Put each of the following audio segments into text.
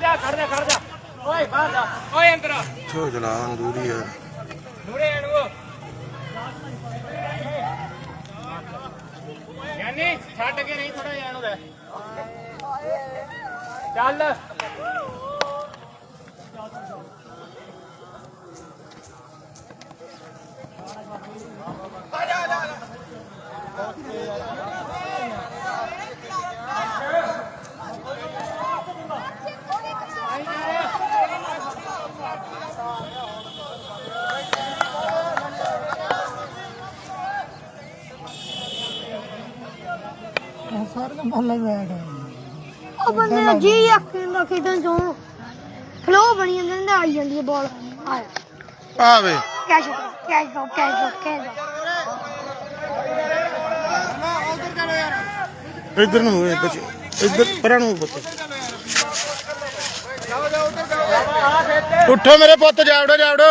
ਜਾ ਖੜ ਜਾ ਖੜ ਜਾ। ਓਏ ਬਾਹਰ ਜਾ। ਓਏ ਅੰਦਰ ਆ। ਛੋ ਚਲਾਨ ਦੂਰੀ ਯਾਰ ਮੂਰੇ ਇਹਨੂੰ ਯਾਨੀ ਛੱਡ ਕੇ ਨਹੀਂ ਥੋੜਾ ਇਹਨੂੰ ਦੇ ਚੱਲ। ਸਾਰੇ ਮਹੱਲੇ ਬੈਠ ਉਹ ਬੰਦੇ ਦਾ ਜੀ ਅੱਖਾਂ ਦਾ ਖੇਡਣ ਚੋਂ ਫਲੋ ਬਣੀ ਜਾਂਦੇ ਨੇ ਆਈ ਜਾਂਦੀ ਹੈ ਬਾਲ ਆਇਆ। ਆਵੇ ਕੈਚ ਕੈਚ ਕੈਚ ਕੈਚ ਇੱਧਰ ਨੂੰ ਹੋਏ ਬੱਚੇ ਇੱਧਰ ਪਰਾਂ ਨੂੰ ਬੱਚੇ ਉੱਠੋ ਮੇਰੇ ਪੁੱਤ ਜਾਵੜੋ ਜਾਵੜੋ।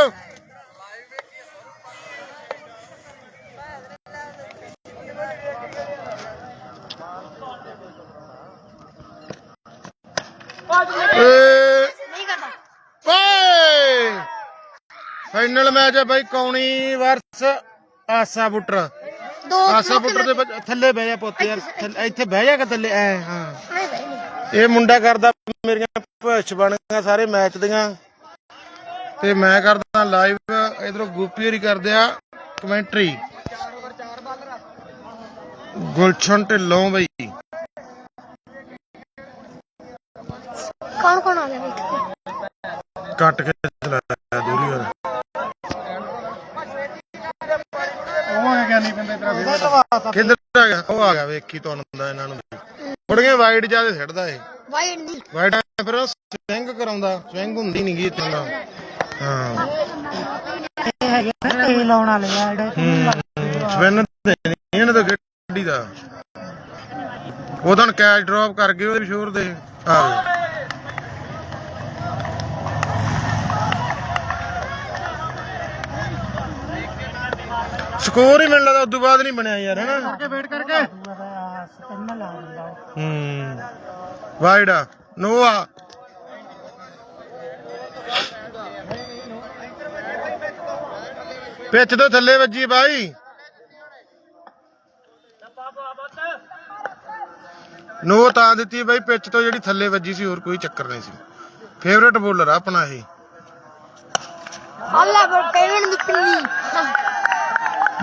ਓਏ ਫਾਈਨਲ ਮੈਚ ਹੈ ਬਾਈ ਕੌਣੀ ਵਰਸ ਆਸਾ ਬੁੱਟਰ। ਆਸਾ ਬੁੱਟਰ ਦੇ ਥੱਲੇ ਬਹਿ ਜਾ ਪੁੱਤ ਯਾਰ ਇੱਥੇ ਬਹਿ ਜਾ ਕਿ ਥੱਲੇ ਐ ਹਾਂ। ਇਹ ਮੁੰਡਾ ਕਰਦਾ ਮੇਰੀਆਂ ਭਵਿੱਖ ਬਣੀਆਂ ਸਾਰੇ ਮੈਚ ਦੀਆਂ। ਤੇ ਮੈਂ ਕਰਦਾ ਲਾਈਵ ਇਧਰੋਂ ਗੋਪੀ ਹੋਰੀ ਕਰਦੇ ਆ ਕਮੈਂਟਰੀ। ਗੁਲਸ਼ਨ ਢਿੱਲੋਂ ਬਈ। ਕੌਣ ਕੌਣ ਆ ਗਿਆ ਵੇਖ ਕੱਟ ਕੇ ਚਲਾਇਆ ਦੂਰੀ ਵਾਰ ਉਹ ਆ ਗਿਆ ਨਹੀਂ ਬੰਦੇ ਤੇਰਾ ਕਿੱਧਰ ਆ ਗਿਆ ਉਹ ਆ ਗਿਆ ਵੇਖੀ ਤੁਹਾਨੂੰ ਹੁੰਦਾ ਇਹਨਾਂ ਨੂੰ। ਥੋੜੀਆਂ ਵਾਈਡ ਜ਼ਿਆਦਾ ਛੱਡਦਾ ਇਹ। ਵਾਈਡ ਨਹੀਂ। ਵਾਈਡ ਫਿਰ ਉਹ ਸਵਿੰਗ ਕਰਾਉਂਦਾ ਸਵਿੰਗ ਹੁੰਦੀ ਨਹੀਂ ਗੀ ਇੱਥੇ ਦਾ ਹਾਂ। ਇਹ ਹੈਗੇ ਇਹ ਲਾਉਣ ਵਾਲੇ ਆ ਜਿਹੜੇ ਸਵਿੰਗ ਦੇ ਨਹੀਂ ਇਹਨਾਂ ਦਾ ਗੱਡੀ ਦਾ। ਉਹ ਤਾਂ ਕੈਚ ਡ੍ਰੌਪ ਕਰ ਗਏ ਉਹਦੇ ਸ਼ੋਰ ਦੇ ਆ ਸਕੋਰ ਹੀ ਮਿਲਦਾ ਤਾਂ ਉਦੋਂ ਬਾਅਦ ਨਹੀਂ ਬਣਿਆ ਯਾਰ ਹੈਨਾ? ਕਰਕੇ ਵੇਟ ਕਰਕੇ। ਸਪਿਨ ਲਾ ਦਿੰਦਾ ਹੂੰ। ਵਾਈਡ ਆ ਨੋਆ। ਪਿੱਚ ਤੋਂ ਥੱਲੇ ਵੱਜੀ ਬਾਈ। ਨੋ ਤਾਂ ਦਿੱਤੀ ਬਾਈ ਪਿੱਚ ਤੋਂ ਜਿਹੜੀ ਥੱਲੇ ਵੱਜੀ ਸੀ ਹੋਰ ਕੋਈ ਚੱਕਰ ਨਹੀਂ ਸੀ। ਫੇਵਰੇਟ ਬੋਲਰ ਆ ਆਪਣਾ ਇਹ। ਅੱਲਾ ਪਰ ਪੇਮੈਂਟ ਦੀ ਪਿੰਨੀ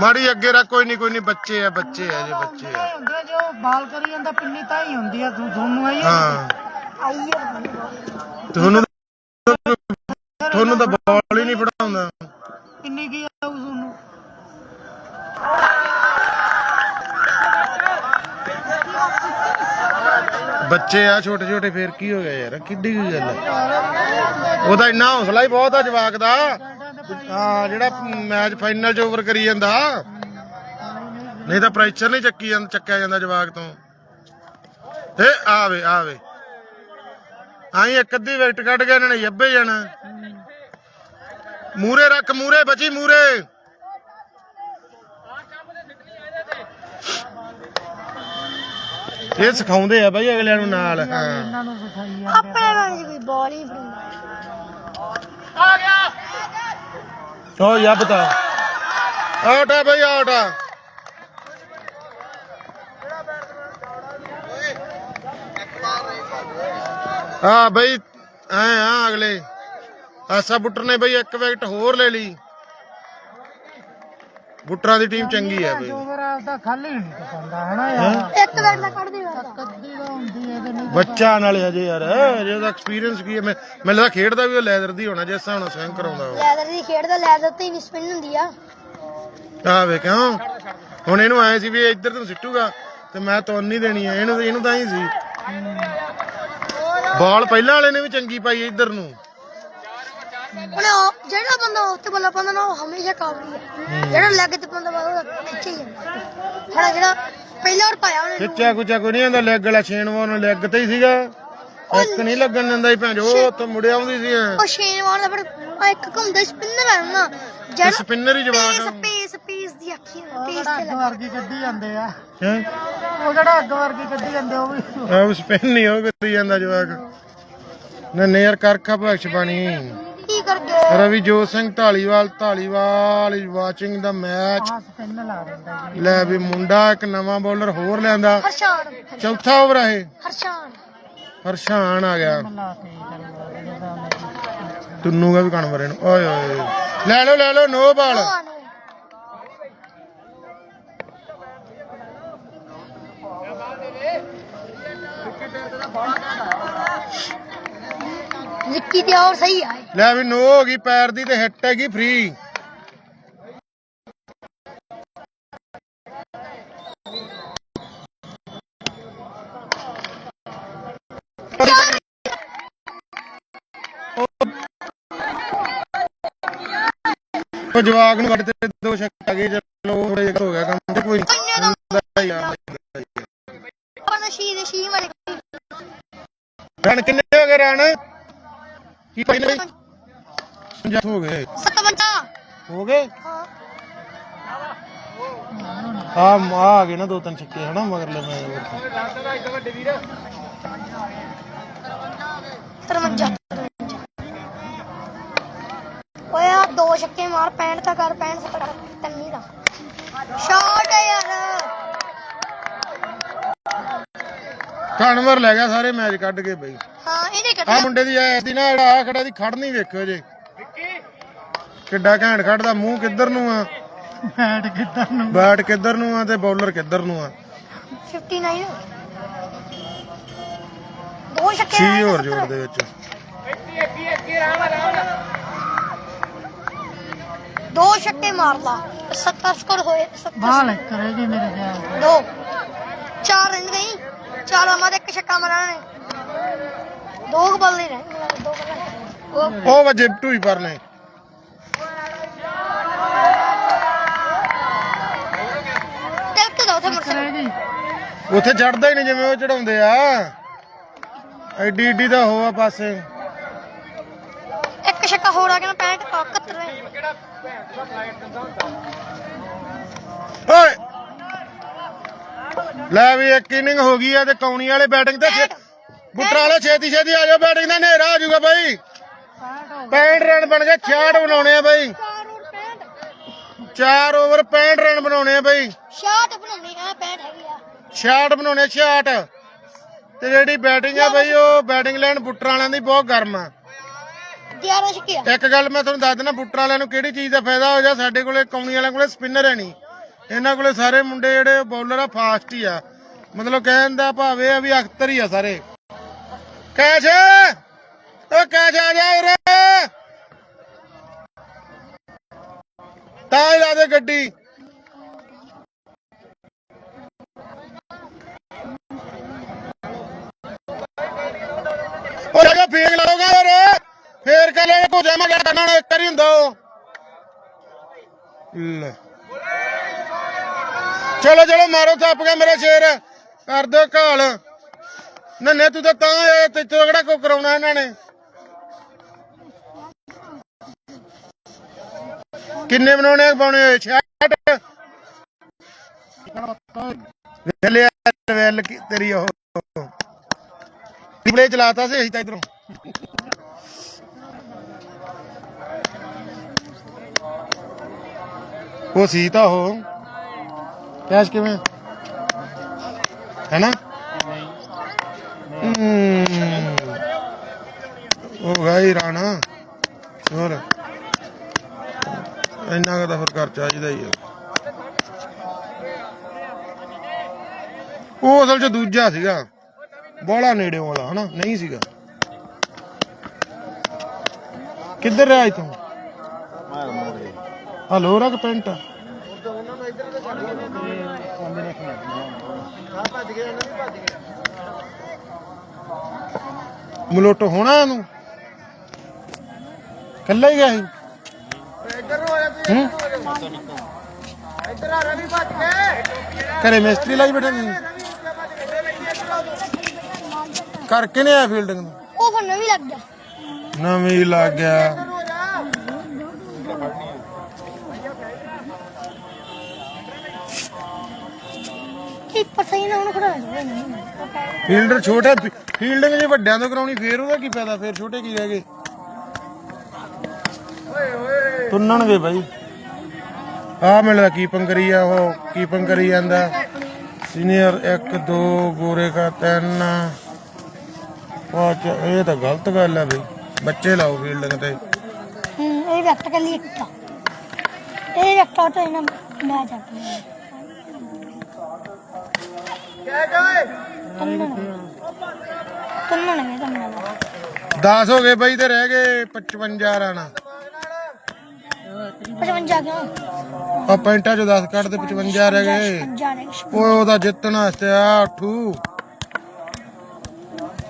ਮਾੜੀ ਅੱਗੇ ਰੱਖ ਕੋਈ ਨਹੀਂ ਕੋਈ ਨਹੀਂ ਬੱਚੇ ਆ ਬੱਚੇ ਆ ਜੇ ਬੱਚੇ ਆ। ਹੁੰਦੇ ਜੋ ਬਾਲ ਕਰੀ ਜਾਂਦਾ ਪਿੰਨੀ ਤਾਂ ਹੀ ਹੁੰਦੀ ਆ ਤੂੰ ਤੁਹਾਨੂੰ ਆਈ ਆ। ਹਾਂ। ਆਈ ਹੈ ਤੁਹਾਨੂੰ ਤੁਹਾਨੂੰ ਤਾਂ ਬਾਲ ਹੀ ਨਹੀਂ ਫੜਾਉਂਦਾ। ਪਿੰਨੀ ਕੀ ਆਊ ਤੁਹਾਨੂੰ? ਬੱਚੇ ਆ ਛੋਟੇ ਛੋਟੇ ਫੇਰ ਕੀ ਹੋ ਗਿਆ ਯਾਰ ਕਿੱਡੀ ਕੀ ਗੱਲ ਹੈ ਉਹਦਾ ਇੰਨਾ ਹੌਸਲਾ ਹੀ ਬਹੁਤ ਆ ਜਵਾਕ ਦਾ। ਹਾਂ ਜਿਹੜਾ ਮੈਚ ਫਾਈਨਲ ਚ ਓਵਰ ਕਰੀ ਜਾਂਦਾ। ਨਹੀਂ ਤਾਂ ਪ੍ਰੈਸ਼ਰ ਨਹੀਂ ਚੱਕੀ ਜਾਂਦਾ ਚੱਕਿਆ ਜਾਂਦਾ ਜਵਾਕ ਤੋਂ। ਏ ਆਵੇ ਆਵੇ। ਆਈ ਇੱਕ ਅੱਧੀ ਵਿਕਟ ਕੱਢ ਕੇ ਇਹਨਾਂ ਨੇ ਯੱਬੇ ਜਾਣਾ। ਮੂਰੇ ਰੱਖ ਮੂਰੇ ਬਚੀ ਮੂਰੇ ਇਹ ਸਿਖਾਉਂਦੇ ਆ ਬਾਈ ਅਗਲਿਆਂ ਨੂੰ ਨਾਲ ਹਾਂ। ਇਹਨਾਂ ਨੂੰ ਸਿਖਾਈ ਆ ਆਪਣੇ ਵਾਂਗ ਕੋਈ ਬਾਲ ਹੀ ਨਹੀਂ ਫੜਾਉਂਦਾ ਓ ਯਾ ਬਤਾ। ਆਊਟ ਆ ਬਈ, ਆਊਟ ਆ। ਹਾਂ ਬਈ, ਐ ਆ ਅਗਲੇ। ਆਸਾ ਬੁੱਟਰ ਨੇ ਬਈ ਇੱਕ ਵਿਕਟ ਹੋਰ ਲੈ ਲਈ। ਬੁੱਟਰਾਂ ਦੀ ਟੀਮ ਚੰਗੀ ਹੈ ਬਈ। ਓਵਰ ਆਪਦਾ ਖਾਲੀ ਨਹੀਂ ਪਸੰਦਾ ਹਨਾ ਯਾਰ? ਇੱਕ ਵਾਰ ਦਾ ਕੱਢ ਦੇ ਵਾਰ ਕੱਦੀ ਦਾ ਹੁੰਦੀ ਹੈ ਤੇ ਨਹੀਂ ਬੱਚਾ ਨਾਲ ਹਜੇ ਯਾਰ ਹਜੇ ਉਹਦਾ ਐਕਸਪੀਰੀਅੰਸ ਕੀ ਹੈ ਮੈਂ ਮੈਨੂੰ ਲੱਗਦਾ ਖੇਡਦਾ ਵੀ ਉਹ ਲੈਦਰ ਦੀ ਹੋਣਾ ਜਿਸ ਹਿਸਾਬ ਨਾਲ ਸਵਿੰਗ ਕਰਾਉਂਦਾ ਉਹ। ਲੈਦਰ ਦੀ ਖੇਡ ਦਾ ਲੈਦਰ ਤੇ ਵੀ ਸਪਿਨ ਹੁੰਦੀ ਆ। ਆ ਵੇ ਕਿਉਂ? ਹੁਣ ਇਹਨੂੰ ਆਏ ਸੀ ਵੀ ਇੱਧਰ ਤੋਂ ਸਿੱਟੂਗਾ ਤੇ ਮੈਂ ਤੋਂ ਨਹੀਂ ਦੇਣੀ ਹੈ ਇਹਨੂੰ ਇਹਨੂੰ ਤਾਂ ਹੀ ਸੀ। ਬਾਲ ਪਹਿਲਾਂ ਵਾਲੇ ਨੇ ਵੀ ਚੰਗੀ ਪਾਈ ਇੱਧਰ ਨੂੰ। ਉਹਨੇ ਉਹ- ਜਿਹੜਾ ਬੰਦਾ ਉੱਤੇ ਬੱਲਾ ਪਾਉਂਦਾ ਨਾ ਉਹ ਹਮੇਸ਼ਾ ਕਾਬਲੀ ਹੈ। ਜਿਹੜਾ ਲੈਗ ਤੇ ਪਾਉਂਦਾ ਵਾ ਉਹ ਪਿੱਛੇ ਹੀ ਜਾਂਦਾ ਹੁਣ ਜਿਹੜਾ ਪਹਿਲਾ ਵਾਰ ਪਾਇਆ ਉਹਨੇ ਖਿੱਚਿਆ ਕੁਚਾ ਕੋਈ ਨਹੀਂ ਆਂਦਾ ਲੈਗ ਵਾਲਾ ਛੇਨਵਾ ਨੂੰ ਲੈਗ ਤੇ ਹੀ ਸੀਗਾ। ਇੱਕ ਨਹੀਂ ਲੱਗਣ ਦਿੰਦਾ ਸੀ ਭੈਣ ਜੋ ਉਹ ਉੱਥੇ ਮੁੜਿਆ ਆਉਂਦੀ ਸੀ। ਉਹ ਸ਼ੇਨਵਾਨ ਦਾ ਪਰ ਆਹ ਇੱਕ ਘੁੰਮਦਾ ਸਪਿਨਰ ਆ ਨਾ। ਜਿਹੜਾ ਸਪਿਨਰ ਹੀ ਪੇਸ ਜਵਾਬ ਪੇਸ ਪੇਸ ਦੀ ਅੱਖੀ ਪੇਸ ਜਿਹੜਾ ਤੇ ਅੱਗ ਲੱਗ। ਵਰਗੀ ਕੱਢੀ ਜਾਂਦੇ ਆ। ਹੈ? ਉਹ ਜਿਹੜਾ ਅੱਗ ਵਰਗੀ ਕੱਢੀ ਜਾਂਦੇ ਉਹ ਵੀ। ਆ ਸਪਿਨ ਨਹੀਂ ਉਹ ਕਰੀ ਜਾਂਦਾ ਜਵਾਕ। ਨੰਨੇ ਯਾਰ ਕਰਖਾ ਭਵਿੱਖਬਾਣੀ ਕੀ ਕਰ ਗਏ Ravijot Singh Dhaliwal Dhaliwal is watching the match ਆਹ ਸਪਿਨ ਲਾ ਦਿੰਦਾ ਜੀ। ਲੈ ਵੀ ਮੁੰਡਾ ਇੱਕ ਨਵਾਂ ਬੋਲਰ ਹੋਰ ਲਿਆਂਦਾ। ਹਰਸ਼ਾਨ। ਚੌਥਾ ਓਵਰ ਆ ਇਹ। ਹਰਸ਼ਾਨ। ਹਰਸ਼ਾਨ ਆ ਗਿਆ। ਲਾ ਤੇ ਕਰੂਗਾ ਜਿਹਦਾ ਮੈਂ ਟੁੰਨੂਗਾ ਵੀ ਕਣਵਰੇ ਨੂੰ। ਓਏ ਓਏ ਲੈ ਲਓ ਲੈ ਲਓ ਨੋ ਬਾਲ ਨਿੱਕੀ ਦੀ ਹੋਰ ਸਹੀ ਆਏ ਲੈ ਵੀ ਨੋ ਹੋ ਗਈ ਪੈਰ ਦੀ ਤੇ ਹਿੱਟ ਹੈਗੀ ਫ੍ਰੀ ਉਹ ਜਵਾਗ ਨੂੰ ਕੱਢ ਤੇ ਦੋ ਛੱਕ ਆ ਗਏ ਚਲੋ ਥੋੜਾ ਜਿਹਾ ਹੋ ਗਿਆ ਕੰਮ ਤੇ ਕੋਈ ਕੰਨਿਆ ਦਾ। ਹੁੰਦਾ ਹੀ ਆ। ਪਰ ਸ਼ੀ ਦੇ ਸ਼ੀ ਵਾਲੇ ਰਨ ਕਿੰਨੇ ਹੋ ਗਏ ਰਨ ਕੀ ਪਹਿਲੇ 50 ਹੋ ਗਏ 57 ਹੋ ਗਏ? ਹਾਂ ਆ ਆ ਆ ਗਏ ਨਾ ਦੋ ਤਿੰਨ ਛੱਕੇ ਹਨਾ? ਮਗਰਲੇ ਮੈਂ ਵੱਡੇ ਵੀਰ 53 ਓਏ ਆ ਦੋ ਛੱਕੇ ਮਾਰ 65 ਤਾਂ ਕਰ 65 ਤਾਂ ਕਰ। ਤੰਨੀ ਦਾ ਸ਼ਾਟ ਯਾਰ। ਕਨਵਰ ਲੈ ਗਿਆ ਸਾਰੇ ਮੈਚ ਕੱਢ ਕੇ ਬਈ। ਹਾਂ ਆ ਮੁੰਡੇ ਦੀ ਐਸ ਦੀ ਨਾ ਜਿਹੜਾ ਆ ਖੜਾ ਦੀ ਖੜ ਨਹੀਂ ਵੇਖਿਓ ਜੇ। ਕਿੱਡਾ ਘੈਂਟ ਖੜਦਾ ਮੂੰਹ ਕਿੱਧਰ ਨੂੰ ਆ? ਬੈਟ ਕਿੱਦਾਂ ਨੂੰ ਬੈਟ ਕਿੱਧਰ ਨੂੰ ਆ ਤੇ ਬੌਲਰ ਕਿੱਧਰ ਨੂੰ ਆ? 59 ਦੋ ਛੱਕੇ ਛੀ ਆਏ ਨੇ ਹੋਰ ਸੱਤਰ। ਜੋੜ ਦੇ ਵਿੱਚ। ਦੋ ਛੱਕੇ ਮਾਰ ਲਾ। 70 ਸਕੋਰ ਹੋਏ 70 ਬਾਲ ਕਰੇਗੀ ਮੇਰੇ ਖਿਆਲ ਦੋ। ਚਾਰ ਰਹਿੰਦੇ ਗਈ ਚਾਰ ਆਮਾ ਦੇ ਇੱਕ ਛੱਕਾ ਮਾਰਨਾ ਨੇ ਦੋ ਬਲ ਬਲ ਉਹ ਵਜੇ ਢੂਈ ਪਰ ਦਾ ਉਥੇ ਮੁਰਸਾ ਕਰੇਗੀ ਉੱਥੇ ਚੜਦਾ ਹੀ ਨਹੀਂ ਜਿਵੇਂ ਉਹ ਚੜਾਉਂਦੇ ਆ। ਐਡੀ ਐਡੀ ਦਾ ਹੋਆ ਪਾਸੇ। ਇੱਕ ਛੱਕਾ ਹੋਰ ਆ ਗਿਆ ਨਾ 65 71 ਰਹਿ ਕਿਹੜਾ ਭੈਣ ਦਾ ਫਲਾਈਟ ਦਿੰਦਾ ਹੁੰਦਾ ਓਏ! ਲੈ ਵੀ ਇੱਕ ਇਨਿੰਗ ਹੋ ਗਈ ਆ ਤੇ ਕੌਣੀ ਵਾਲੇ ਬੈਟਿੰਗ ਤੇ ਬੁੱਟਰ ਵਾਲੇ ਛੇਤੀ ਛੇਤੀ ਆ ਜਾਓ ਬੈਟਿੰਗ ਦਾ ਹਨੇਰਾ ਆ ਜਾਊਗਾ ਬਾਈ। 65 ਰਨ ਬਣ ਗਏ 66 ਬਣਾਉਣੇ ਆ ਬਾਈ। 4 ਓਵਰ 65 ਰਨ ਬਣਾਉਣੇ ਆ ਬਾਈ। ਸ਼ਾਟ ਬਣਾਉਣੀ ਆ 65 ਹੈਗੀ ਆ 66 ਬਣਾਉਣੇ 66 ਤੇ ਜਿਹੜੀ ਬੈਟਿੰਗ ਆ ਬਾਈ ਉਹ ਬੈਟਿੰਗ ਲਾਈਨ ਬੁੱਟਰ ਵਾਲਿਆਂ ਦੀ ਬਹੁਤ ਗਰਮ ਆ। 11 ਛੱਕੇ ਆ। ਇੱਕ ਗੱਲ ਮੈਂ ਤੁਹਾਨੂੰ ਦੱਸ ਦਿੰਦਾ ਬੁੱਟਰ ਵਾਲਿਆਂ ਨੂੰ ਕਿਹੜੀ ਚੀਜ਼ ਦਾ ਫਾਇਦਾ ਹੋ ਜਾ ਸਾਡੇ ਕੋਲੇ ਕੌਣੀ ਵਾਲਿਆਂ ਕੋਲੇ ਸਪਿਨਰ ਹੈ ਨਹੀਂ। ਇਹਨਾਂ ਕੋਲੇ ਸਾਰੇ ਮੁੰਡੇ ਜਿਹੜੇ ਬੌਲਰ ਆ ਫਾਸਟ ਹੀ ਆ। ਮਤਲਬ ਕਹਿਣ ਦਾ ਭਾਵ ਇਹ ਆ ਵੀ ਅਖਤਰ ਹੀ ਆ ਸਾਰੇ। ਕੈਸ਼ ਓ ਕੈਸ਼ ਆ ਜਾ ਉਰੇ ਤਾਂ ਲਾ ਦੇ ਗੱਡੀ। ਉਹ ਜਾ ਫੇਕ ਲਾਓਗਾ ਉਰੇ ਫੇਰ ਕੇ ਲੈ ਕੋ ਜਮਾ ਗਿਆ ਕਰਨਾ ਇੱਕ ਵਾਰੀ ਹੁੰਦਾ ਉਹ। ਲੈ। ਚਲੋ ਚਲੋ, ਮਾਰੋ ਥੱਪ ਗਿਆ ਮੇਰੇ ਸ਼ੇਰ। ਕਰ ਦਿਓ ਘਾਲ। ਨੰਨੇ ਤੂੰ ਤਾਂ ਤਾਂ ਆਇਆ ਤੇ ਤੂੰ ਕਿਹੜਾ ਕੋ ਕਰਾਉਣਾ ਇਹਨਾਂ ਨੇ? ਕਿੰਨੇ ਬਣਾਉਣੇ ਪਾਉਣੇ ਹੋਏ 66 ਵੇਲੇ ਵੇਲ ਤੇਰੀ ਉਹ। ਰਿਪਲੇ ਚਲਾਤਾ ਸੀ ਅਸੀਂ ਤਾਂ ਇਧਰੋਂ। ਉਹ ਸੀ ਤਾਂ ਉਹ। ਕੈਸ਼ ਕਿਵੇਂ? ਹੈ ਨਾ ਉਹ ਗਾਈ ਰਾਣਾ। ਹੋਰ। ਇੰਨਾ ਕੁ ਫਿਰ ਕਰ ਚਾਹੀਦਾ ਹੀ ਉਹ ਅਸਲ ਚ ਦੂਜਾ ਸੀਗਾ। ਬੋਲਾ ਨੇੜੇ ਵਾਲਾ, ਹਨਾ? ਨਹੀਂ ਸੀਗਾ। ਕਿੱਧਰ ਰਿਹਾ ਇਥੋਂ? ਹਲੋ ਰਕ ਪੈਂਟ ਆ? ਹੋਣਾ ਇਹਨੂੰ? ਕੱਲਾ ਹੀ ਗਿਆ ਸੀ? ਹੂੰ ਘਰੇ ਮਿਸਤਰੀ ਲਾਈ ਬੈਠੇ ਨੇ ਕਰਕੇ ਨੇ ਆਇਆ ਫੀਲਡਿੰਗ ਨੂੰ ਉਹ ਫਿਰ ਨਵੀਂ ਲੱਗ ਗਿਆ। ਨਵੀਂ ਲੱਗ ਗਿਆ। ਕੀਪਰ ਸਹੀ ਨਾ ਉਹਨੂੰ ਖੜਾ ਫੀਲਡਰ ਛੋਟੇ ਫੀਲਡਿੰਗ ਜੇ ਵੱਡਿਆਂ ਤੋਂ ਕਰਾਉਣੀ ਫੇਰ ਉਹਦਾ ਕੀ ਫਾਇਦਾ ਫੇਰ ਛੋਟੇ ਕੀ ਰਹਿ ਗਏ? ਤੁੰਨਣਗੇ ਬਾਈ। ਆ ਮਿਲਦਾ ਕੀਪਿੰਗ ਕਰੀ ਆ ਉਹ ਕੀਪਿੰਗ ਕਰੀ ਜਾਂਦਾ। ਸੀਨੀਅਰ 1 2 ਗੋਰੇ ਕਾ 3 ਪਾਚ ਇਹ ਤਾਂ ਗਲਤ ਗੱਲ ਆ ਬਈ। ਬੱਚੇ ਲਾਓ ਫੀਲਡਿੰਗ ਤੇ। ਹੂੰ ਇਹ ਵੈਕਟ ਕਰ ਲਈ ਇੱਕ। ਇਹ ਵੈਕਟ ਤਾਂ ਇਹਨਾਂ ਮੈਚ ਆਪਣੀ ਤੰਨਣ। ਤੰਨਣ ਤੰਨਣ। 10 ਹੋ ਗਏ ਬਾਈ ਤੇ ਰਹਿ ਗਏ 55 ਰਨ। 55 ਕਿਉਂ? ਆ ਪੈਂਟਾਂ ਚੋਂ 10 ਕੱਢ ਤੇ 55 ਰਹਿ ਗਏ। 55 ਨੇ ਓਏ ਉਹਦਾ ਜਿੱਤਣ ਵਾਸਤੇ ਆ ਠੂ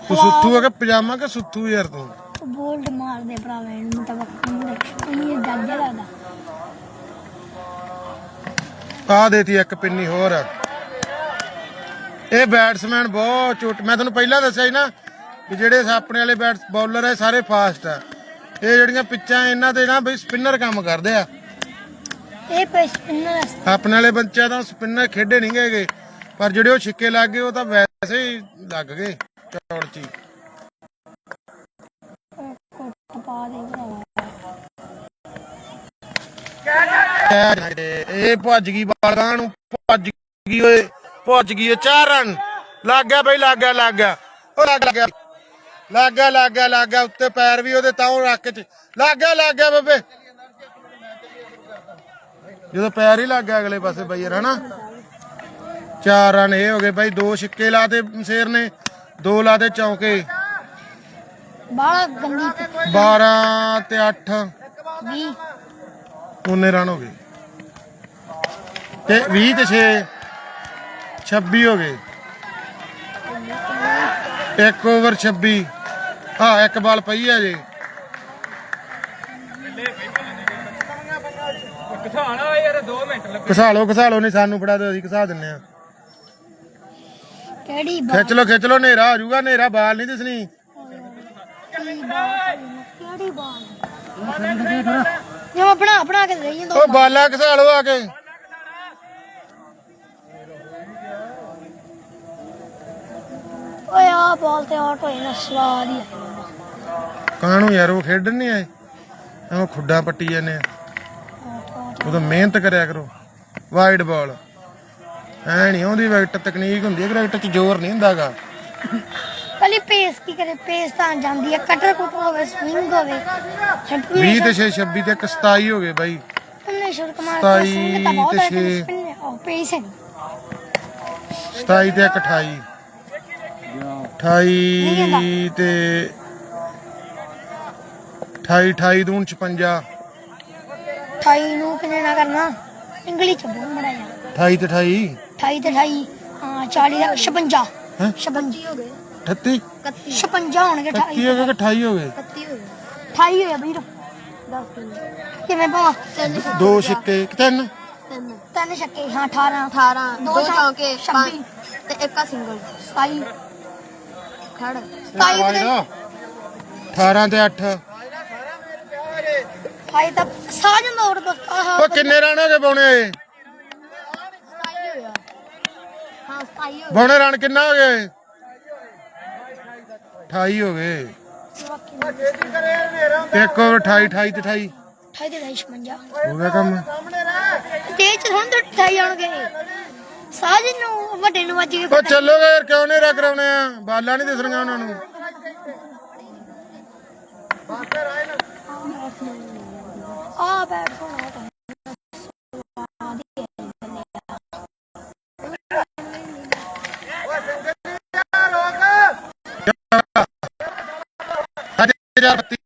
ਤੂੰ ਸੁੱਥੂ ਹੈ ਕਿ ਪਜਾਮਾ ਕਿ ਸੁੱਥੂ ਯਾਰ ਤੂੰ? ਬੋਲਡ ਮਾਰਦੇ ਭਰਾਵੇ ਇਹਨੂੰ ਤਾਂ ਵਕਤ ਇਹ ਦੱਜਾ ਲੱਗਦਾ। ਆ ਦੇਤੀ ਇੱਕ ਪਿੰਨੀ ਹੋਰ। ਇਹ ਬੈਟਸਮੈਨ ਬਹੁਤ ਚੋਟ ਮੈਂ ਤੁਹਾਨੂੰ ਪਹਿਲਾਂ ਦੱਸਿਆ ਸੀ ਨਾ ਵੀ ਜਿਹੜੇ ਆਪਣੇ ਵਾਲੇ ਬੈਟਸ ਬੌਲਰ ਆ ਸਾਰੇ ਫਾਸਟ ਆ। ਇਹ ਜਿਹੜੀਆਂ ਪਿੱਚਾਂ ਇਹਨਾਂ ਤੇ ਨਾ ਬਈ ਸਪਿਨਰ ਕੰਮ ਕਰਦੇ ਆ। ਇਹ ਪੇ ਸਪਿਨਰ ਆਪਣੇ ਵਾਲੇ ਬੱਚਿਆਂ ਤਾਂ ਸਪਿਨਰ ਖੇਡੇ ਨਹੀਂ ਗਏਗੇ ਪਰ ਜਿਹੜੇ ਉਹ ਛਿੱਕੇ ਲੱਗ ਗਏ ਉਹ ਤਾਂ ਵੈਸੇ ਹੀ ਲੱਗ ਗਏ। ਚੌੜ ਚ ਹੀ। ਕੋਟ ਪਾ ਦੇ ਭਰਾਵਾ ਇਹ ਭੱਜ ਗਈ ਬਾਲਾਂ ਨੂੰ ਭੱਜ ਗਈ ਓਏ ਭੱਜ ਗਈ ਓਏ ਚਾਰ ਰਨ। ਲੱਗ ਗਿਆ ਬਈ ਲੱਗ ਗਿਆ ਲੱਗ ਗਿਆ। ਉਹ ਲੱਗ ਗਿਆ। ਲੱਗ ਲੱਗ ਗਿਆ ਉੱਤੇ ਪੈਰ ਵੀ ਉਹਦੇ ਤਾਂ ਰੱਖ ਚ। ਲੱਗ ਲੱਗ ਬੱਬੇ। ਜਦੋਂ ਪੈਰ ਹੀ ਲੱਗ ਗਿਆ ਅਗਲੇ ਪਾਸੇ ਬਈ ਯਾਰ ਹਨਾ? ਚਾਰ ਰਨ ਇਹ ਹੋ ਗਏ ਬਾਈ ਦੋ ਛਿੱਕੇ ਲਾਤੇ ਸ਼ੇਰ ਨੇ ਦੋ ਲਾਤੇ ਚੌਕੇ। ਬਾਲਾ ਗੰਦੀ 12 ਤੇ 8 ਵੀ ਉਨੇ ਰਨ ਹੋ ਗਏ। ਤੇ 20 ਤੇ 6 26 ਹੋ ਗਏ। ਇੱਕ ਓਵਰ 26 ਹਾਂ ਇੱਕ ਬਾਲ ਪਈ ਆ ਜੇ ਕਿਸਾਣਾ ਯਾਰ 2 ਮਿੰਟ ਲੱਗੇ। ਘਸਾ ਲਓ ਘਸਾ ਲਓ ਨਹੀਂ ਸਾਨੂੰ ਫੜਾ ਦਿਓ ਅਸੀਂ ਘਸਾ ਦਿੰਨੇ ਆ ਕਿਹੜੀ ਬਾਲ? ਖਿੱਚ ਲਓ ਖਿੱਚ ਲਓ ਹਨੇਰਾ ਆ ਜਾਊਗਾ ਹਨੇਰਾ ਬਾਲ ਨਹੀਂ ਦਿਸਣੀ। ਕਿਹੜੀ ਬਾਲ? ਜਿਵੇਂ ਬਣਾ ਬਣਾ ਕੇ ਰਹੀ ਜਾਂਦਾ ਉਹ ਬਾਲਾ ਘਸਾ ਲਓ ਆ ਕੇ। ਓਏ ਆ ਬਾਲ ਤੇ ਆਊਟ ਹੋਏ ਨਾ ਸਵਾਦ ਹੀ ਕਾਹਨੂੰ ਯਾਰ ਉਹ ਖੇਡਣ ਨਹੀਂ ਆਏ ਉਹ ਖੁੱਡਾ ਪੱਟੀ ਜਾਂਦੇ ਆ। ਉਹ ਤਾਂ ਮਿਹਨਤ ਕਰਿਆ ਕਰੋ। ਵਾਈਡ ਬਾਲ ਐ ਨਹੀਂ ਉਹਦੀ ਵਿਕਟ ਤਕਨੀਕ ਹੁੰਦੀ ਹੈ ਵਿਕਟ 'ਚ ਜ਼ੋਰ ਨਹੀਂ ਹੁੰਦਾਗਾ। ਕੱਲੀ ਪੇਸ ਕੀ ਕਰੇ? ਪੇਸ ਤਾਂ ਜਾਂਦੀ ਹੈ ਕਟਰ ਕੁਟਰ ਹੋਵੇ ਸਵਿੰਗ ਹੋਵੇ 20 ਤੇ 6 26 ਤੇ ਇੱਕ 27 ਹੋ ਗਏ ਬਾਈ। ਉਹਨੇ ਸ਼ੁਰੂ ਕਮਾਲ ਸਤਾਈ swing ਤਾਂ ਬਹੁਤ ਤੇ ਹੈ ਛੇ। ਸਪਿਨ ਉਹ ਪੇਸ ਹੈ ਨਹੀਂ 27 ਤੇ ਇੱਕ 28 28 ਤੇ 28 28 ਦੂਣ 56 28 ਨੂੰ ਕਿੰਨੇ ਨਾ ਕਰਨਾ? ਇੰਗਲਿਸ਼ ਚ ਬੋਲ ਮੜਾ ਜਾ 28 ਤੇ 28 28 ਤੇ 28 ਹਾਂ 40 ਦਾ 56 ਹੈਂ? 56 ਹੋ ਗਏ। 38 56 ਹੋਣਗੇ 28 31 ਹੋ ਗਏ ਕਿ 28 ਹੋ ਗਏ? 31 ਹੋ ਗਏ। 28 ਹੋਇਆ ਵੀਰ। 10 ਕਿਲੋ ਕਿਵੇਂ ਤਿੰਨ ਦੋ ਛਿੱਕੇ ਕਿ ਤਿੰਨ? ਤਿੰਨ। ਤਿੰਨ ਛੱਕੇ ਹਾਂ 18 18 ਦੋ ਚੌਕੇ। ਤੇ ਇੱਕ ਸਿੰਗਲ। 27 ਖੜ। 27 ਵਾਈਡ ਤੇ 18 ਤੇ 8 ਹਾਈ ਤਾਂ ਸਾਹ ਜਾਂਦਾ ਹੋਰ ਬਸ ਆਹ ਉਹ ਕਿੰਨੇ ਰਨ ਹੋ ਗਏ ਬੌਣੇ? ਹਾਂ 27 ਹੋ ਬੌਣੇ ਰਨ ਕਿੰਨਾ ਹੋ ਗਏ? 28 ਹੋ ਗਏ। ਇੱਕ ਓਵਰ 28 28 ਤੇ 28 28 ਤੇ 56 ਹੋ ਗਿਆ ਕੰਮ। ਤੇਜ ਚ ਹੁਣ ਤੋਂ 28 ਆਉਣਗੇ। ਸਾਜ ਨੂੰ ਵੱਡੇ ਨੂੰ ਵੱਜ ਉਹ ਚੱਲੋਗੇ ਯਾਰ ਕਿਉਂ ਨਹੀਂ ਰੱਖ ਰਉਣੇ ਆ? ਬਾਲਾਂ ਨਹੀਂ ਦਿਸਣੀਆਂ ਉਹਨਾਂ ਨੂੰ। ਆ ਬੈਠ ਅੱਜ 30 ਬੱਤੀ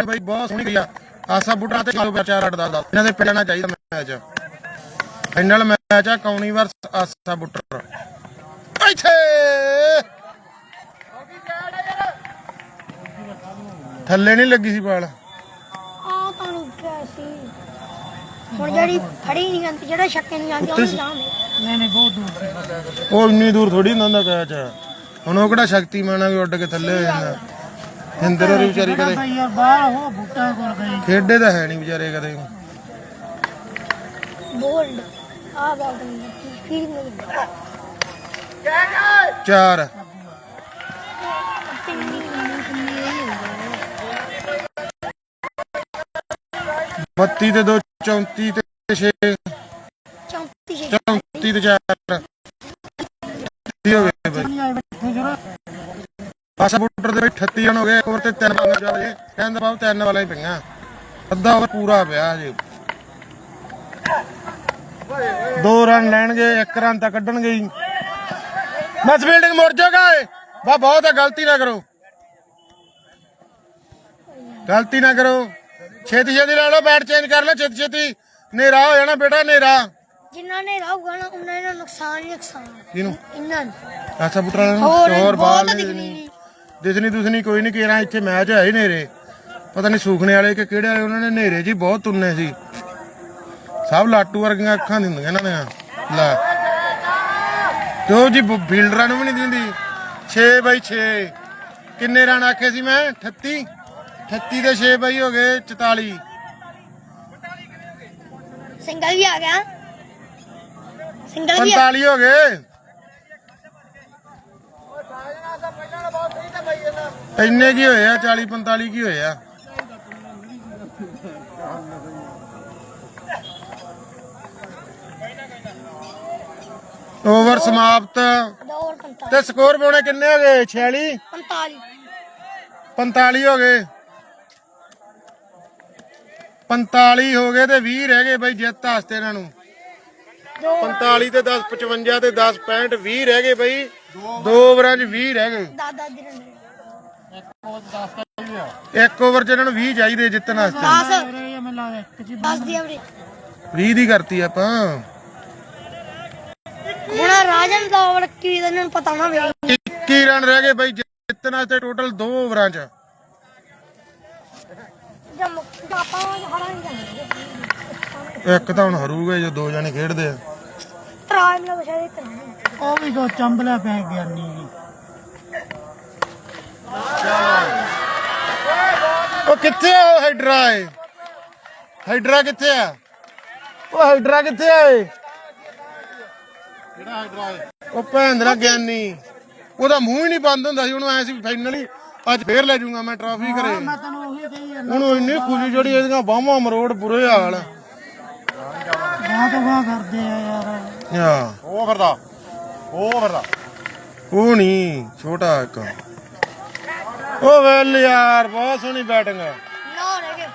ਬੈਟ ਬਾਈ ਬਹੁਤ ਸੋਹਣੀ ਗਈ ਆ। ਆਸਾ ਬੁੱਟਾਂ ਤੇ ਚਾਲੂ ਚਾਰ ਅੱਠ ਦਸ ਦਸ ਇਹਨਾਂ ਦੇ ਪਿੜਨਾ ਚਾਹੀਦਾ ਮੈਚ। ਫਾਈਨਲ ਮੈਚ ਆ ਕੌਣੀ ਵਰਸ ਆਸਾ ਬੁੱਟਰ ਇੱਥੇ! ਥੱਲੇ ਨਹੀਂ ਲੱਗੀ ਸੀ ਬਾਲ। ਆ ਸੀ। ਹੁਣ ਜਿਹੜੀ ਫੜੀ ਨਹੀਂ ਜਾਂਦੀ ਜਿਹੜਾ ਛੱਕੇ ਨਹੀਂ ਜਾਂਦੀ ਉਹਨੂੰ ਜਾਣਦੇ ਨਹੀਂ ਨਹੀਂ ਬਹੁਤ ਦੂਰ ਸੀ। ਉਹ ਇੰਨੀ ਦੂਰ ਥੋੜੀ ਹੁੰਦਾ ਹੁੰਦਾ ਕੈਚ ਹੁਣ ਉਹ ਕਿਹੜਾ ਸ਼ਕਤੀਮਾਨ ਆ ਵੀ ਉੱਡ ਕੇ ਥੱਲੇ ਹੋ ਜਾਂਦਾ। ਹਿੰਦਰ ਹੋਰੀ ਵਿਚਾਰੀ ਕਦੇ ਬਈ ਯਾਰ ਬਾਹਰ ਉਹ ਬੂਟਾ ਕੋਲ ਗਈ। ਖੇਡੇ ਤਾਂ ਹੈ ਨਹੀਂ ਵਿਚਾਰੇ ਕਦੇ। ਬੋਲਡ ਆ ਬਾਲ ਨਹੀਂ ਫਿਰ ਨਹੀਂ ਚਾਰ। ਬੱਤੀ ਤੇ 2 34 ਤੇ 6 34 ਛੇ। 34 ਤੇ 4 30 ਹੋ ਗਏ ਬਈ ਪਾਸਾ ਬੁੱਟਰ ਦੇ ਵਿੱਚ 38 ਰਨ ਹੋ ਗਏ ਇੱਕ ਓਵਰ ਤੇ ਤਿੰਨ ਬਾਲਾਂ ਜਾ। ਵਜੇ ਕਹਿੰਦਾ ਬਾਬੂ ਤਿੰਨ ਵਾਲਾਂ ਹੀ ਪਈਆਂ। ਅੱਧਾ ਓਵਰ ਪੂਰਾ ਪਿਆ ਹਜੇ। ਦੋ ਰਨ ਲੈਣਗੇ ਇੱਕ ਰਨ ਤਾਂ ਕੱਢਣਗੇ ਹੀ। ਬਸ ਫੀਲਡਿੰਗ ਮੁੜ ਜਾਗਾ ਬਾ ਬਹੁਤ ਹੈ ਗਲਤੀ ਨਾ ਕਰੋ। ਗਲਤੀ ਨਾ ਕਰੋ। ਛੇਤੀ ਛੇਤੀ ਲੈ ਲਓ ਬੈਟ ਚੇਂਜ ਕਰ ਲਓ ਛੇਤੀ ਛੇਤੀ। ਹਨੇਰਾ ਹੋ ਜਾਣਾ ਬੇਟਾ ਹਨੇਰਾ। ਜਿਨ੍ਹਾਂ ਨੇ ਰਹੂਗਾ ਨਾ ਉਹਨਾਂ ਨੇ ਨੁਕਸਾਨ ਹੀ ਨੁਕਸਾਨ। ਕਿਹਨੂੰ? ਇਹਨਾਂ ਨੂੰ। ਅੱਛਾ ਪੁੱਤਰਾ ਹੋਰ ਬਾਲ ਨਹੀਂ ਦਿਸਣੀ ਦਿਸਣੀ ਕੋਈ ਨਹੀਂ ਕਿਹੜਾ ਇੱਥੇ ਮੈਚ ਹੈ ਹੀ ਨੇਰੇ। ਪਤਾ ਨਹੀਂ ਸੂਖਣੇ ਵਾਲੇ ਕਿ ਕਿਹੜੇ ਵਾਲੇ ਉਹਨਾਂ ਨੇ ਨੇਰੇ ਜੀ ਬਹੁਤ ਤੁੰਨੇ ਸੀ। ਸਭ ਲਾਟੂ ਵਰਗੀਆਂ ਅੱਖਾਂ ਦਿੰਦੀਆਂ ਇਹਨਾਂ ਦੀਆਂ ਲੈ। ਜੀ ਬ- ਫੀਲਡਰਾਂ ਨੂੰ ਵੀ ਨਹੀਂ ਦਿੰਦੀ। 6 ਬਾਈ 6 ਕਿੰਨੇ ਰਨ ਆਖੇ ਸੀ ਮੈਂ? 38 38 ਦੇ 6 ਬਾਈ ਹੋ ਗਏ 44 ਸਿੰਗਲ ਵੀ ਆ ਗਿਆ। ਸਿੰਗਲ ਵੀ ਆ 45 ਹੋ ਗਏ। ਇੰਨੇ ਕੀ ਹੋਏ ਆ? 40 45 ਕੀ ਹੋਏ ਆ? ਓਵਰ ਸਮਾਪਤ। ਦੋ ਔਰ 45 ਤੇ ਸਕੋਰ ਪਾਉਣੇ ਕਿੰਨੇ ਹੋ ਗਏ? 46 45 45 ਹੋ ਗਏ। 45 ਹੋ ਗਏ ਤੇ 20 ਰਹਿ ਗਏ ਬਈ ਜਿੱਤ ਵਾਸਤੇ ਇਹਨਾਂ ਨੂੰ। 45 ਤੇ 10 55 ਤੇ 10 65 20 ਰਹਿ ਗਏ ਬਈ। ਦੋ ਓਵਰਾਂ 'ਚ 20 ਰਹਿ ਗਏ। ਦਾਦਾ ਦੀ ਰੰਡੇ ਇੱਕ ਓਵਰ 'ਚ ਇਹਨਾਂ ਨੂੰ 20 ਚਾਹੀਦੇ ਜਿੱਤਣ ਵਾਸਤੇ। 10 ਮੇਰੇ ਇਹ ਮੈਨੂੰ ਲੱਗਦਾ ਇੱਕ ਜੀ 10 ਦੀ ਐਵਰੇਜ 20 ਦੀ ਕਰਤੀ ਆਪਾਂ। ਹੁਣ ਰਾਜਨ ਦਾ ਓਵਰ ਕੀ ਇਹਨਾਂ ਨੂੰ ਪਤਾ ਨਾ ਵੀ 21 ਰਨ ਰਹਿ ਗਏ ਬਈ ਜਿੱਤਣ ਵਾਸਤੇ ਟੋਟਲ ਦੋ ਓਵਰਾਂ 'ਚ। ਜਮ ਇੱਕ ਤਾਂ ਹੁਣ ਹਰੂਗਾ ਜੋ ਦੋ ਜਣੇ ਖੇਡਦੇ ਆ। ਉਹ ਵੀ ਕੋ ਚੰਬਲਿਆ ਪੈ ਗਿਆ ਨਹੀਂ ਉਹ ਕਿੱਥੇ ਆ ਉਹ ਹਾਈਡਰਾ ਏ? ਹਾਈਡਰਾ ਕਿੱਥੇ ਆ? ਉਹ ਹਾਈਡਰਾ ਕਿੱਥੇ ਆ ਏ? ਕਿਹੜਾ ਹਾਈਡਰਾ ਏ? ਉਹ ਦਾ ਗਿਆਨੀ। ਉਹਦਾ ਮੂੰਹ ਹੀ ਨਹੀਂ ਬੰਦ ਹੁੰਦਾ ਸੀ ਉਹਨੂੰ ਐ ਸੀ ਫਾਈਨਲ ਅੱਜ ਫੇਰ ਲੈ ਜਾਊਂਗਾ ਮੈਂ ਟਰਾਫੀ ਕਰੇ ਮੈਂ ਤੈਨੂੰ ਉਹੀ ਕਹੀ ਜਾਂਦਾ ਉਹਨੂੰ ਇੰਨੀ ਖੁਸ਼ੀ ਜਿਹੜੀ ਇਹਦੀਆਂ ਬਾਹਾਂ ਮਰੋੜ ਬੁਰੇ ਹਾਲ। ਬਹੁਤ ਵਾਹ ਕਰਦੇ ਆ ਯਾਰ। ਆ ਉਹ ਫਿਰਦਾ। ਉਹ ਫਿਰਦਾ। ਉਹ ਨਹੀਂ ਛੋਟਾ ਇੱਕ। ਉਹ ਵੇਲ ਯਾਰ ਬਹੁਤ ਸੋਹਣੀ ਬੈਟਿੰਗ ਨੋ ਰਹਿ ਗਏ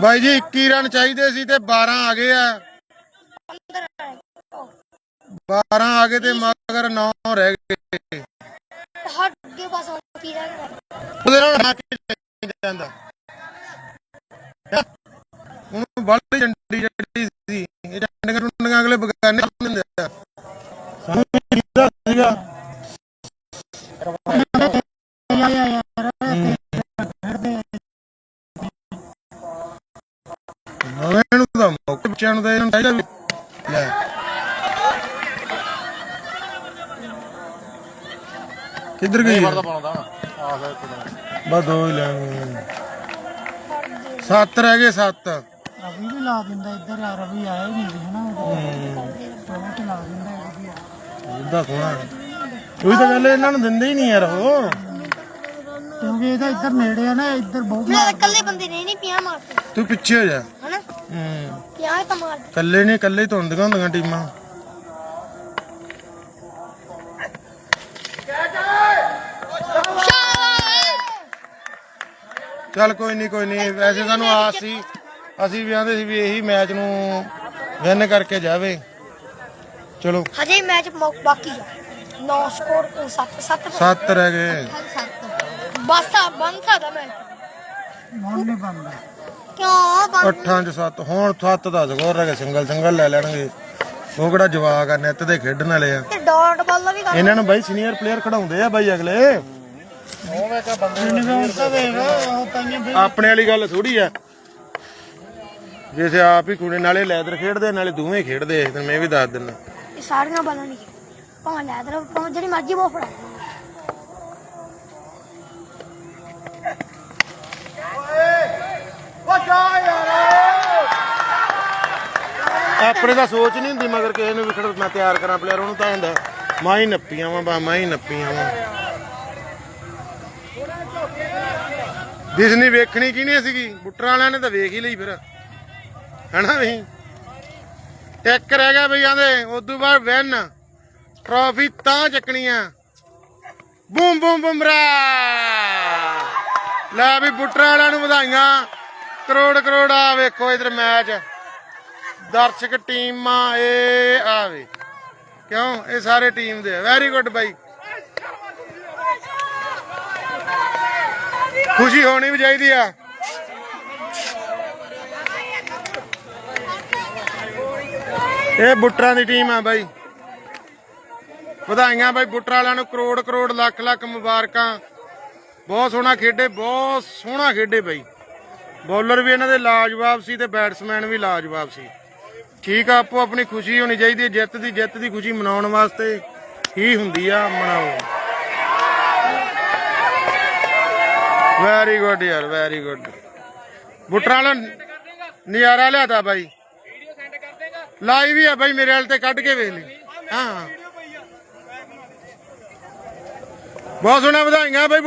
ਬਾਈ ਜੀ 21 ਰਨ ਚਾਹੀਦੇ ਸੀ ਤੇ 12 ਆ ਗਏ ਆ। 15 ਰਹਿ ਗਏ 12 ਆ ਗਏ ਤੇ ਮਗਰ 9 ਰਹਿ ਗਏ। ਹਟ ਕੇ ਬਸ ਹੁਣ ਕੀ ਰਹਿ ਗਿਆ। ਉਹਦੇ ਨਾਲ ਨਾ 7 ਰਹਿ ਗਏ 7 ਰਵੀ ਵੀ ਲਾ ਦਿੰਦਾ ਇੱਧਰ ਆ ਰਵੀ ਆਇਆ ਨਹੀਂ ਸੀ ਹਨਾ ਬਹੁਤ ਲਾ ਦਿੰਦਾ ਇਹ ਵੀ ਇਹਦਾ ਸੋਹਣਾ। ਕੋਈ ਤਾਂ ਗੱਲ ਇਹਨਾਂ ਨੂੰ ਦਿੰਦੇ ਹੀ ਨਹੀਂ ਯਾਰ ਉਹ। ਕਿਉਂਕਿ ਇਹਦਾ ਇੱਧਰ ਨੇੜੇ ਆ ਨਾ ਇੱਧਰ ਬਹੁਤ ਮੈਂ ਇਕੱਲੇ ਬੰਦੇ ਨੇ ਨਹੀਂ ਪਿਆ ਮਾਰਦੇ ਤੂੰ ਪਿੱਛੇ ਹੋ ਜਾ। ਹਨਾ? ਹੂੰ। ਪਿਆ ਤਾਂ ਮਾਰ ਇਕੱਲੇ ਨੇ ਇਕੱਲੇ ਹੀ ਧੁੰਦੀਆਂ ਹੁੰਦੀਆਂ ਟੀਮਾਂ। ਚੱਲ ਕੋਈ ਨਹੀਂ ਕੋਈ ਨਹੀਂ ਵੈਸੇ ਸਾਨੂੰ ਆਸ ਸੀ। ਅਸੀਂ ਵੀ ਆਂਦੇ ਸੀ ਵੀ ਇਹੀ ਮੈਚ ਨੂੰ ਵਿਨ ਕਰਕੇ ਜਾਵੇ। ਚਲੋ। ਹਜੇ ਮੈਚ ਬਾਕੀ ਆ। 9 ਸਕੋਰ 7 7 ਸੱਤ ਰਹਿ ਗਏ। ਬਸ ਆ ਬਣ ਸਕਦਾ ਮੈਚ। ਮਨ ਨਹੀਂ ਬਣਦਾ। ਕਿਉਂ? ਬਣ ਅੱਠਾਂ ਚ ਸੱਤ। ਹੁਣ ਸੱਤ ਦਾ ਸਕੋਰ ਰਹਿ ਗਿਆ। ਸਿੰਗਲ ਸਿੰਗਲ ਲੈ ਲੈਣਗੇ। ਉਹ ਕਿਹੜਾ ਜਵਾਕ ਆ ਨੈਟ ਦੇ ਖੇਡਣ ਵਾਲੇ ਆ। ਤੇ ਡਾਟ ਬਾਲ ਵੀ ਕਰ ਇਹਨਾਂ ਨੂੰ ਬਾਈ ਸੀਨੀਅਰ ਪਲੇਅਰ ਖੜਾਉਂਦੇ ਆ ਬਾਈ ਅਗਲੇ। ਤਾਂ ਉਹ ਤਾਈਆਂ ਆਪਣੇ ਵਾਲੀ ਗੱਲ ਥੋੜੀ ਆ। ਜਿਸੇ ਆਪ ਹੀ ਕੁੜੇ ਨਾਲੇ ਲੈਦਰ ਖੇਡਦੇ ਨਾਲੇ ਦੋਵੇਂ ਖੇਡਦੇ ਇਸ ਦਿਨ ਮੈਂ ਵੀ ਦੱਸ ਦਿੰਦਾ। ਇਹ ਸਾਰੀਆਂ ਬਾਲਾਂ ਨਹੀਂ। ਭਾਵੇਂ ਲੈ ਦੇ ਭਾਵੇਂ ਜਿਹੜੀ ਮਰਜ਼ੀ ਉਹ ਫੜਾ। ਆਪਣੇ ਦਾ ਸੋਚ ਨਹੀਂ ਹੁੰਦੀ ਮਗਰ ਕਿਸੇ ਨੂੰ ਵੀ ਖੜ ਮੈਂ ਤਿਆਰ ਕਰਾਂ ਪਲੇਅਰ ਉਹਨੂੰ ਤਾਂ ਹੁੰਦਾ ਮੈਂ ਹੀ ਨੱਪੀਆਂ ਵਾਂ ਬਾ ਮੈਂ ਹੀ ਨੱਪੀਆਂ ਵਾਂ। ਦਿਸਨੀ ਵੇਖਣੀ ਕੀ ਨਹੀਂ ਸੀਗੀ? ਬੁੱਟਰਾਂ ਵਾਲਿਆਂ ਨੇ ਤਾਂ ਵੇਖ ਹੀ ਲਈ ਫਿਰ। ਹਨਾ ਵੀ? ਇੱਕ ਰਹਿ ਗਿਆ ਬਈ ਆਂਦੇ, ਉਦੋਂ ਬਾਅਦ ਵੈਨ ਟਰਾਫੀ ਤਾਂ ਚੱਕਣੀ ਆ ਬੂਮ ਬੂਮ ਬੁਮਰਾ ਲੈ ਵੀ ਬੁੱਟਰਾਂ ਵਾਲਿਆਂ ਨੂੰ ਵਧਾਈਆਂ। ਕਰੋੜ ਕਰੋੜ, ਆ ਵੇਖੋ ਇਧਰ ਮੈਚ। ਦਰਸ਼ਕ ਟੀਮਾਂ ਏ ਆਵੇ ਕਿਉਂ? ਇਹ ਸਾਰੇ ਟੀਮ ਦੇ ਵੈਰੀ ਗੁੱਡ ਬਾਈ। ਖੁਸ਼ੀ ਹੋਣੀ ਵੀ ਚਾਹੀਦੀ ਆ। ਇਹ ਬੁੱਟਰਾਂ ਦੀ ਟੀਮ ਆ ਬਾਈ। ਵਧਾਈਆਂ ਬਾਈ ਬੁੱਟਰਾਂ ਵਾਲਿਆਂ ਨੂੰ, ਕਰੋੜ ਕਰੋੜ, ਲੱਖ ਲੱਖ ਮੁਬਾਰਕਾਂ। ਬਹੁਤ ਸੋਹਣਾ ਖੇਡੇ, ਬਹੁਤ ਸੋਹਣਾ ਖੇਡੇ ਬਾਈ। ਬੌਲਰ ਵੀ ਇਹਨਾਂ ਦੇ ਲਾਜਵਾਬ ਸੀ ਤੇ ਬੈਟਸਮੈਨ ਵੀ ਲਾਜਵਾਬ ਸੀ। ਠੀਕ ਆ, ਆਪੋ ਆਪਣੀ ਖੁਸ਼ੀ ਹੋਣੀ ਚਾਹੀਦੀ ਹੈ, ਜਿੱਤ ਦੀ ਜਿੱਤ ਦੀ ਖੁਸ਼ੀ ਮਨਾਉਣ ਵਾਸਤੇ ਹੀ ਹੁੰਦੀ ਆ, ਮਨਾਓ। ਵੈਰੀ ਗੁੱਡ ਯਾਰ ਵੈਰੀ ਗੁੱਡ ਬੁੱਟਰਾਂ ਵਾਲਾ ਨਜ਼ਾਰਾ ਲਿਆਤਾ ਬਾਈ। ਵੀਡੀਓ ਸੈਂਡ ਲਾਈਵ ਹੀ ਆ ਬਾਈ, ਮੇਰੇ ਵਾਲ ਤੇ ਕੱਢ ਕੇ ਵੇਖ ਲਈ। ਹਾਂ। ਬਹੁਤ ਸੋਹਣਾ ਵਧਾਈਆਂ ਬਾਈ